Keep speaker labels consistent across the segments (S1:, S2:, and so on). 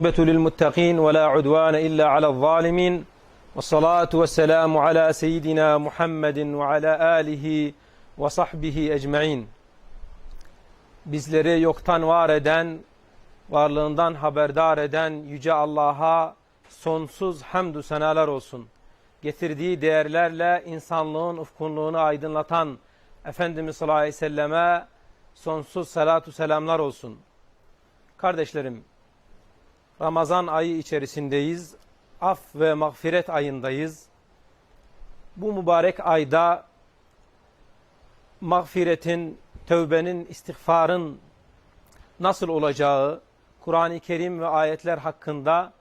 S1: العاقبة للمتقين ولا عدوان إلا على الظالمين والصلاة والسلام على سيدنا محمد وعلى آله وصحbihi ecmaîn. Bizleri yoktan var eden, varlığından haberdar eden Yüce Allah'a sonsuz hamdü senalar olsun. Getirdiği değerlerle insanlığın ufkunluğunu aydınlatan Efendimiz sallallahu aleyhi ve selleme sonsuz salatu selamlar olsun. Kardeşlerim, Ramazan ayı içerisindeyiz. Af ve mağfiret ayındayız. Bu mübarek ayda mağfiretin, tövbenin, istiğfarın nasıl olacağı, Kur'an-ı Kerim ve ayetler hakkında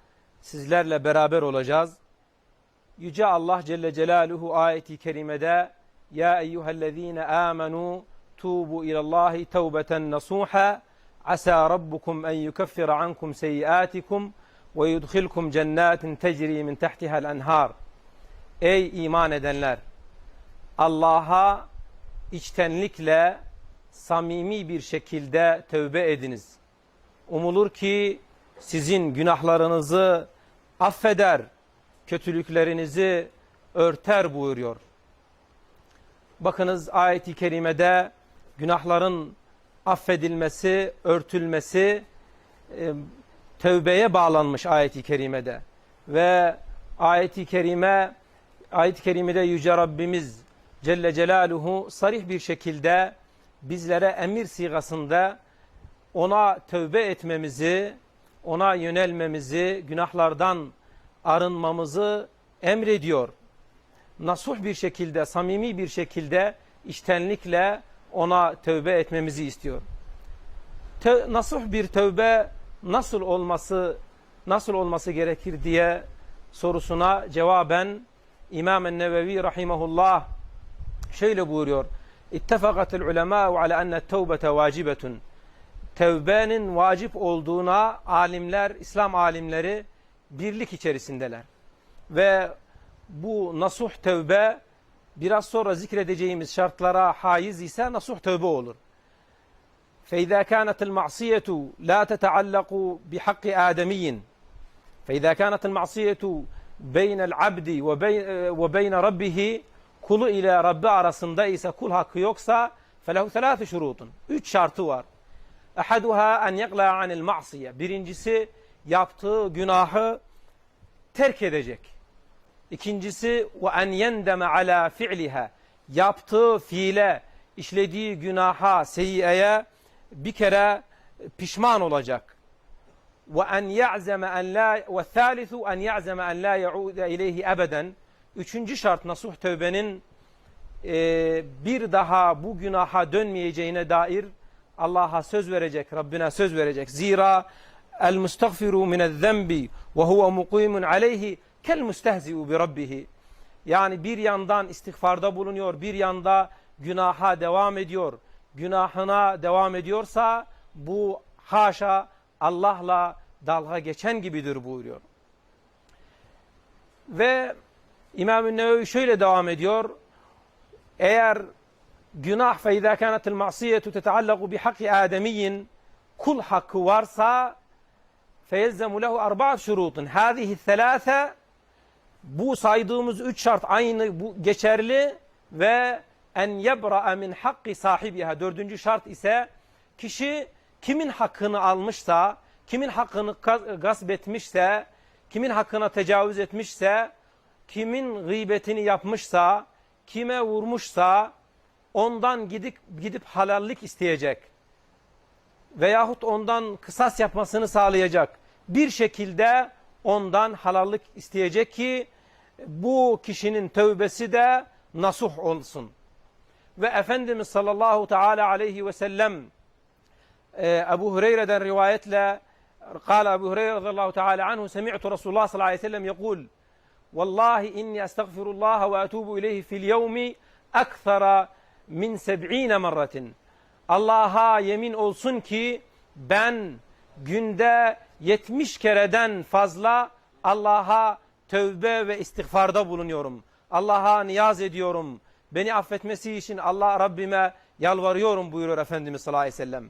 S1: sizlerle beraber olacağız. Yüce Allah Celle Celaluhu ayeti kerimede Ya eyyühellezine amenu tubu ilallahi tevbeten nasuha asa rabbukum en yukeffira ankum seyyiatikum ve yudkhilkum cennetin tecri min tahtiha'l enhar. Ey iman edenler! Allah'a içtenlikle samimi bir şekilde tövbe ediniz. Umulur ki sizin günahlarınızı affeder, kötülüklerinizi örter buyuruyor. Bakınız ayet-i kerimede günahların affedilmesi, örtülmesi e, tövbeye bağlanmış ayet-i kerimede. Ve ayet-i kerime ayet-i kerimede yüce Rabbimiz Celle Celaluhu sarih bir şekilde bizlere emir sigasında ona tövbe etmemizi, ona yönelmemizi, günahlardan arınmamızı emrediyor. Nasuh bir şekilde, samimi bir şekilde, iştenlikle ona tövbe etmemizi istiyor. Te nasuh bir tövbe nasıl olması nasıl olması gerekir diye sorusuna cevaben İmam en-Nevevi rahimehullah şöyle buyuruyor. İttefakatul ulema ala enne tevbete vacibetun. Tevbenin vacip olduğuna alimler, İslam alimleri birlik içerisindeler. Ve bu nasuh tevbe biraz sonra zikredeceğimiz şartlara haiz ise nasuh tövbe olur. فإذا كانت المعصية لا تتعلق بحق آدمي فإذا كانت المعصية بين العبد وبين, وبين ربه kulu ile Rabbi arasında ise kul hakkı yoksa felehu thelâthu şurutun. Üç şartı var. Ehaduha en yakla anil ma'siye. Birincisi yaptığı günahı terk edecek. İkincisi ve en yendeme ala fi'liha. Yaptığı fiile, işlediği günaha, seyyiyeye bir kere pişman olacak. Ve en ya'zeme en la ve thalithu en ya'zeme en la yaude ileyhi ebeden. Üçüncü şart nasuh tövbenin e, bir daha bu günaha dönmeyeceğine dair Allah'a söz verecek, Rabbine söz verecek. Zira el mustagfiru minel zembi ve huve muqimun aleyhi kel mustehzi'u bi rabbihi. Yani bir yandan istiğfarda bulunuyor, bir yanda günaha devam ediyor. Günahına devam ediyorsa bu haşa Allah'la dalga geçen gibidir buyuruyor. Ve İmam-ı Nevevi şöyle devam ediyor. Eğer günah fe izâ kânetil ma'siyetu teteallaku bi hakkı ademiyyin kul hakkı varsa feyelzemu lehu arba'at şurutun. Hâzihi thelâfe bu saydığımız üç şart aynı bu geçerli ve en yebra'a min hakkı sahibiha. Dördüncü şart ise kişi kimin hakkını almışsa, kimin hakkını gasp etmişse, kimin hakkına tecavüz etmişse, kimin gıybetini yapmışsa, kime vurmuşsa ondan gidip gidip halallik isteyecek. Veyahut ondan kısas yapmasını sağlayacak. Bir şekilde ondan halallik isteyecek ki bu kişinin tövbesi de nasuh olsun. Ve Efendimiz sallallahu teala aleyhi ve sellem e, Ebu Hureyre'den rivayetle قال أبو هريرة رضي الله تعالى عنه سمعت رسول الله صلى الله عليه وسلم يقول والله إني أستغفر الله وأتوب إليه في اليوم أكثر من سبعين مرة Allah'a yemin olsun ki ben günde 70 kereden fazla Allah'a tövbe ve istiğfarda bulunuyorum. Allah'a niyaz ediyorum. Beni affetmesi için Allah Rabbime yalvarıyorum buyuruyor Efendimiz sallallahu aleyhi ve sellem.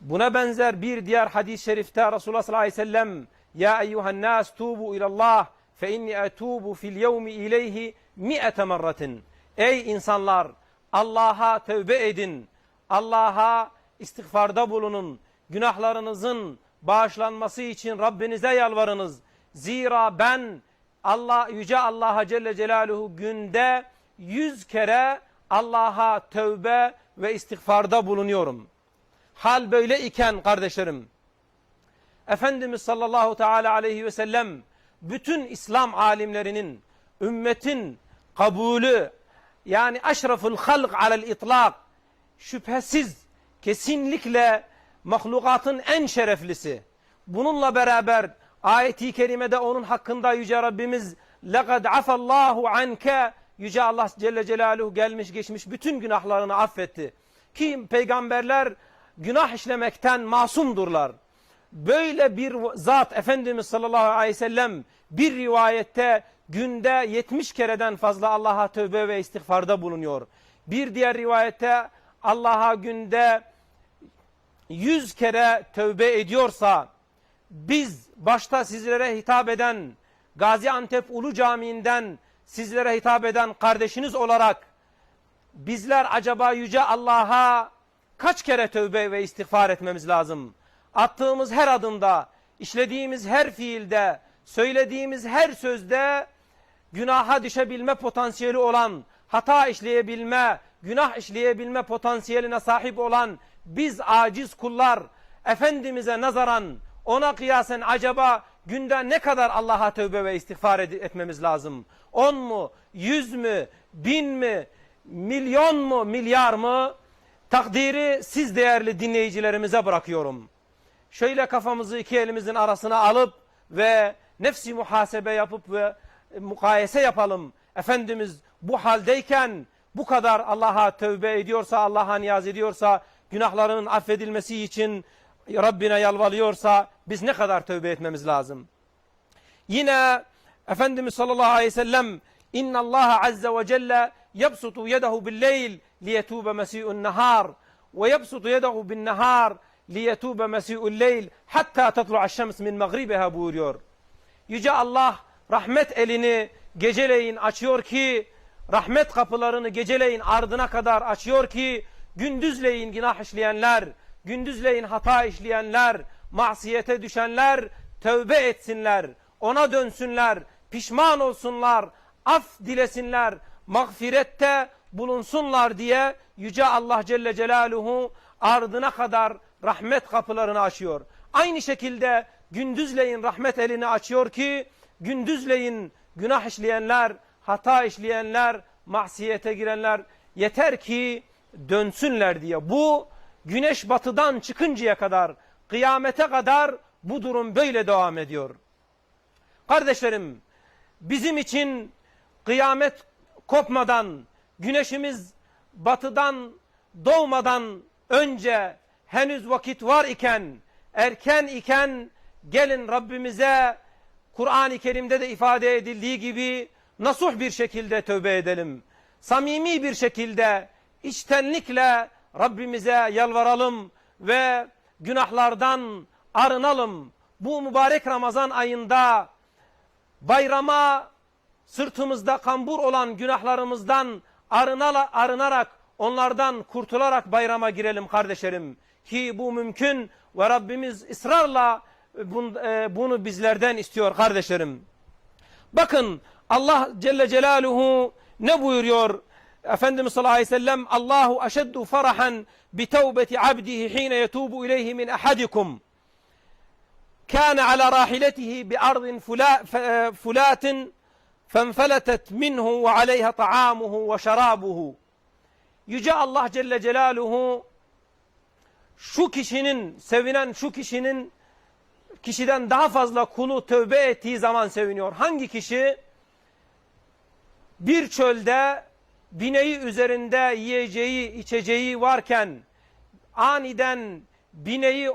S1: Buna benzer bir diğer hadis-i şerifte Resulullah sallallahu aleyhi ve sellem Ya eyyuhen nas tubu ilallah fe inni etubu fil yevmi ileyhi mi'ete merratin. Ey insanlar Allah'a tövbe edin. Allah'a istiğfarda bulunun. Günahlarınızın bağışlanması için Rabbinize yalvarınız. Zira ben Allah yüce Allah'a Celle Celaluhu günde yüz kere Allah'a tövbe ve istiğfarda bulunuyorum. Hal böyle iken kardeşlerim Efendimiz sallallahu teala aleyhi ve sellem bütün İslam alimlerinin ümmetin kabulü yani aşraful halk alel itlak şüphesiz kesinlikle mahlukatın en şereflisi. Bununla beraber ayeti kerimede onun hakkında Yüce Rabbimiz لَقَدْ عَفَ اللّٰهُ عَنْكَ Yüce Allah Celle Celaluhu gelmiş geçmiş bütün günahlarını affetti. Ki peygamberler günah işlemekten masumdurlar. Böyle bir zat Efendimiz sallallahu aleyhi ve sellem bir rivayette günde 70 kereden fazla Allah'a tövbe ve istiğfarda bulunuyor. Bir diğer rivayette Allah'a günde 100 kere tövbe ediyorsa biz başta sizlere hitap eden Gaziantep Ulu Camii'nden sizlere hitap eden kardeşiniz olarak bizler acaba Yüce Allah'a kaç kere tövbe ve istiğfar etmemiz lazım? Attığımız her adımda, işlediğimiz her fiilde, söylediğimiz her sözde günaha düşebilme potansiyeli olan, hata işleyebilme, günah işleyebilme potansiyeline sahip olan biz aciz kullar Efendimiz'e nazaran ona kıyasen acaba günde ne kadar Allah'a tövbe ve istiğfar etmemiz lazım? 10 mu, 100 mü, bin mi, milyon mu, milyar mı? Takdiri siz değerli dinleyicilerimize bırakıyorum. Şöyle kafamızı iki elimizin arasına alıp ve nefsi muhasebe yapıp ve mukayese yapalım. Efendimiz bu haldeyken bu kadar Allah'a tövbe ediyorsa, Allah'a niyaz ediyorsa, günahlarının affedilmesi için Rabbine yalvarıyorsa biz ne kadar tövbe etmemiz lazım? Yine Efendimiz sallallahu aleyhi ve sellem İnna Allah azze ve celle yabsutu yedahu bil leyl liyetube mesi'un nahar ve yabsutu yedahu bin nahar liyetube mesi'un leyl hatta tatlu'a şems min magribiha buyuruyor. Yüce Allah rahmet elini geceleyin açıyor ki rahmet kapılarını geceleyin ardına kadar açıyor ki gündüzleyin günah işleyenler, gündüzleyin hata işleyenler, masiyete düşenler tövbe etsinler, ona dönsünler, pişman olsunlar, af dilesinler, mağfirette bulunsunlar diye Yüce Allah Celle Celaluhu ardına kadar rahmet kapılarını açıyor. Aynı şekilde gündüzleyin rahmet elini açıyor ki gündüzleyin günah işleyenler, hata işleyenler, masiyete girenler yeter ki dönsünler diye. Bu güneş batıdan çıkıncaya kadar, kıyamete kadar bu durum böyle devam ediyor. Kardeşlerim, bizim için kıyamet kopmadan, güneşimiz batıdan doğmadan önce henüz vakit var iken, erken iken gelin Rabbimize Kur'an-ı Kerim'de de ifade edildiği gibi nasuh bir şekilde tövbe edelim. Samimi bir şekilde, içtenlikle Rabbimize yalvaralım ve günahlardan arınalım. Bu mübarek Ramazan ayında bayrama sırtımızda kambur olan günahlarımızdan arınala, arınarak onlardan kurtularak bayrama girelim kardeşlerim. Ki bu mümkün ve Rabbimiz ısrarla bunu bizlerden istiyor kardeşlerim. Bakın Allah Celle Celaluhu ne buyuruyor? Efendimiz sallallahu aleyhi ve sellem Allahu eşeddu farahan bi tevbeti abdihi hine yetubu ileyhi min ahadikum. Kâne ala rahiletihi bi ardin fulatin e, fenfeletet minhu ve aleyha taamuhu ve şarabuhu. Yüce Allah Celle Celaluhu şu kişinin, sevinen şu kişinin kişiden daha fazla kulu tövbe ettiği zaman seviniyor. Hangi kişi? Bir çölde bineği üzerinde yiyeceği, içeceği varken aniden bineği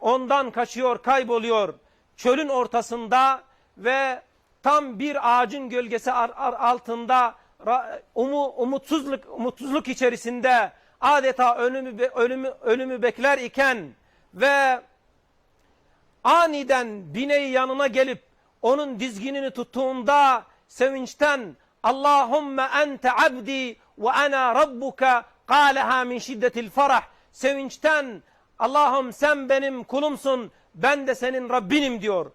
S1: ondan kaçıyor, kayboluyor. Çölün ortasında ve tam bir ağacın gölgesi altında umu, umutsuzluk, umutsuzluk içerisinde adeta ölümü, ölümü, ölümü bekler iken ve aniden bineği yanına gelip onun dizginini tuttuğunda sevinçten Allahümme ente abdi ve ana rabbuka kâleha min şiddetil farah sevinçten Allah'ım sen benim kulumsun ben de senin Rabbinim diyor.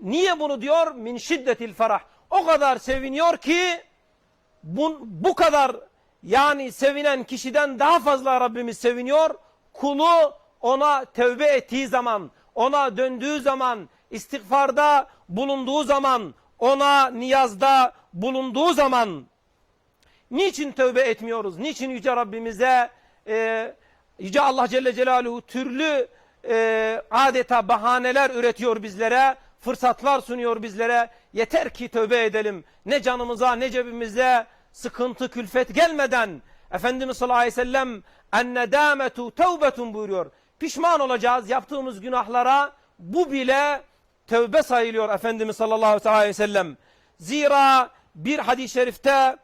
S1: Niye bunu diyor? Min şiddetil farah. O kadar seviniyor ki bu, bu kadar yani sevinen kişiden daha fazla Rabbimiz seviniyor. Kulu ona tevbe ettiği zaman, ona döndüğü zaman, istiğfarda bulunduğu zaman, ona niyazda bulunduğu zaman niçin tövbe etmiyoruz? Niçin Yüce Rabbimize e, Yüce Allah Celle Celaluhu türlü e, adeta bahaneler üretiyor bizlere, fırsatlar sunuyor bizlere. Yeter ki tövbe edelim. Ne canımıza ne cebimize sıkıntı, külfet gelmeden Efendimiz sallallahu aleyhi ve sellem ennedâmetu tevbetun buyuruyor. Pişman olacağız yaptığımız günahlara bu bile tövbe sayılıyor Efendimiz sallallahu aleyhi ve sellem. Zira bir hadis-i şerifte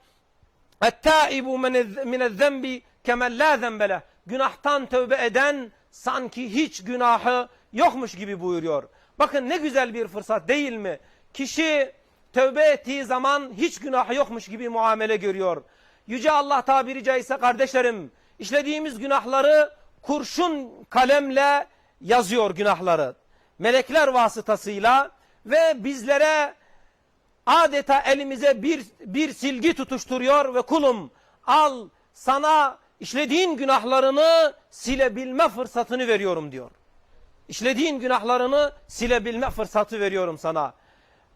S1: Ettaibu minezzembi kemen la zembele. Günahtan tövbe eden sanki hiç günahı yokmuş gibi buyuruyor. Bakın ne güzel bir fırsat değil mi? Kişi tövbe ettiği zaman hiç günahı yokmuş gibi muamele görüyor. Yüce Allah tabiri caizse kardeşlerim işlediğimiz günahları kurşun kalemle yazıyor günahları. Melekler vasıtasıyla ve bizlere adeta elimize bir, bir silgi tutuşturuyor ve kulum al sana işlediğin günahlarını silebilme fırsatını veriyorum diyor. İşlediğin günahlarını silebilme fırsatı veriyorum sana.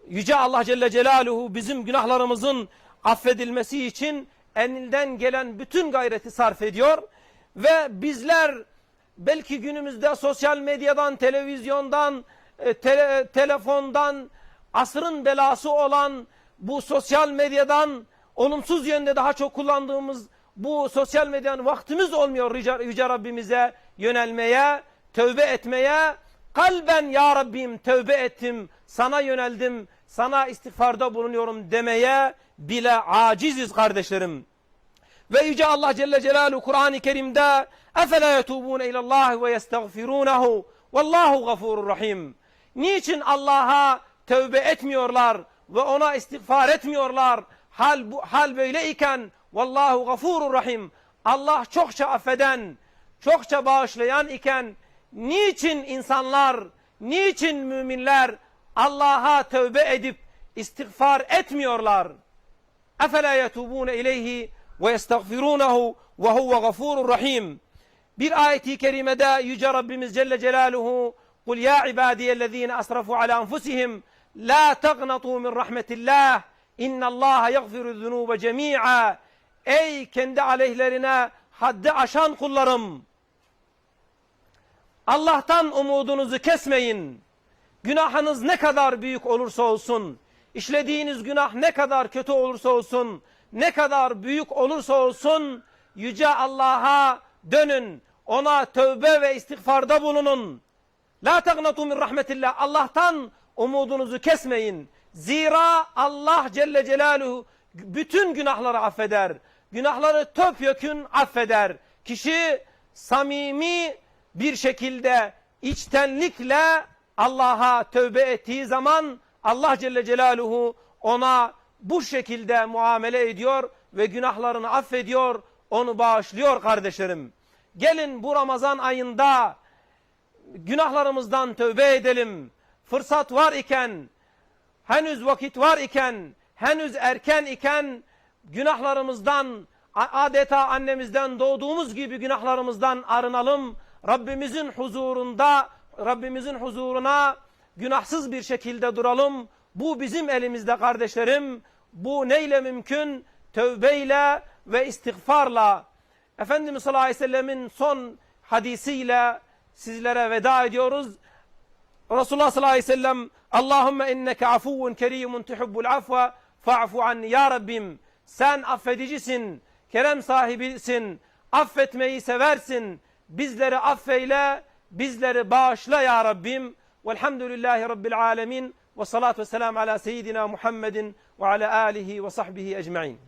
S1: Yüce Allah Celle Celaluhu bizim günahlarımızın affedilmesi için elinden gelen bütün gayreti sarf ediyor. Ve bizler belki günümüzde sosyal medyadan, televizyondan, e, tele, telefondan, asrın belası olan bu sosyal medyadan olumsuz yönde daha çok kullandığımız bu sosyal medyanın vaktimiz olmuyor Yüce, Yüce Rabbimize yönelmeye, tövbe etmeye. Kalben ya Rabbim tövbe ettim, sana yöneldim, sana istiğfarda bulunuyorum demeye bile aciziz kardeşlerim. Ve Yüce Allah Celle Celaluhu Kur'an-ı Kerim'de اَفَلَا يَتُوبُونَ اِلَى اللّٰهِ وَيَسْتَغْفِرُونَهُ وَاللّٰهُ غَفُورٌ rahim. Niçin Allah'a tövbe etmiyorlar ve ona istiğfar etmiyorlar? Hal, bu, hal böyleyken Vallahu gafurur rahim. Allah çokça affeden, çokça bağışlayan iken niçin insanlar, niçin müminler Allah'a tövbe edip istiğfar etmiyorlar? Efela yetubune ileyhi ve yestagfirunehu ve huve gafurur rahim. Bir ayeti kerimede Yüce Rabbimiz Celle Celaluhu قُلْ يَا عِبَادِيَ الَّذ۪ينَ أَسْرَفُوا عَلَى أَنفُسِهِمْ La taqnatu min rahmetillah. İnnallaha yaghfiru zunuba cemi'a. Ey kendi aleyhlerine haddi aşan kullarım. Allah'tan umudunuzu kesmeyin. Günahınız ne kadar büyük olursa olsun, işlediğiniz günah ne kadar kötü olursa olsun, ne kadar büyük olursa olsun, yüce Allah'a dönün, ona tövbe ve istiğfarda bulunun. La taqnatu min rahmetillah. Allah'tan umudunuzu kesmeyin. Zira Allah Celle Celaluhu bütün günahları affeder. Günahları topyekün affeder. Kişi samimi bir şekilde içtenlikle Allah'a tövbe ettiği zaman Allah Celle Celaluhu ona bu şekilde muamele ediyor ve günahlarını affediyor, onu bağışlıyor kardeşlerim. Gelin bu Ramazan ayında günahlarımızdan tövbe edelim. Fırsat var iken, henüz vakit var iken, henüz erken iken günahlarımızdan adeta annemizden doğduğumuz gibi günahlarımızdan arınalım. Rabbimizin huzurunda, Rabbimizin huzuruna günahsız bir şekilde duralım. Bu bizim elimizde kardeşlerim. Bu neyle mümkün? Tövbeyle ve istiğfarla. Efendimiz sallallahu aleyhi ve sellemin son hadisiyle sizlere veda ediyoruz. Resulullah sallallahu aleyhi ve sellem Allahümme inneke afuvun kerimun tuhibbul afva fa'fu anni ya Rabbim sen affedicisin, kerem sahibisin, affetmeyi seversin. Bizleri affeyle, bizleri bağışla ya Rabbim. Velhamdülillahi Rabbil alemin. Ve salatu ve selam ala seyyidina Muhammedin ve ala alihi ve sahbihi ecma'in.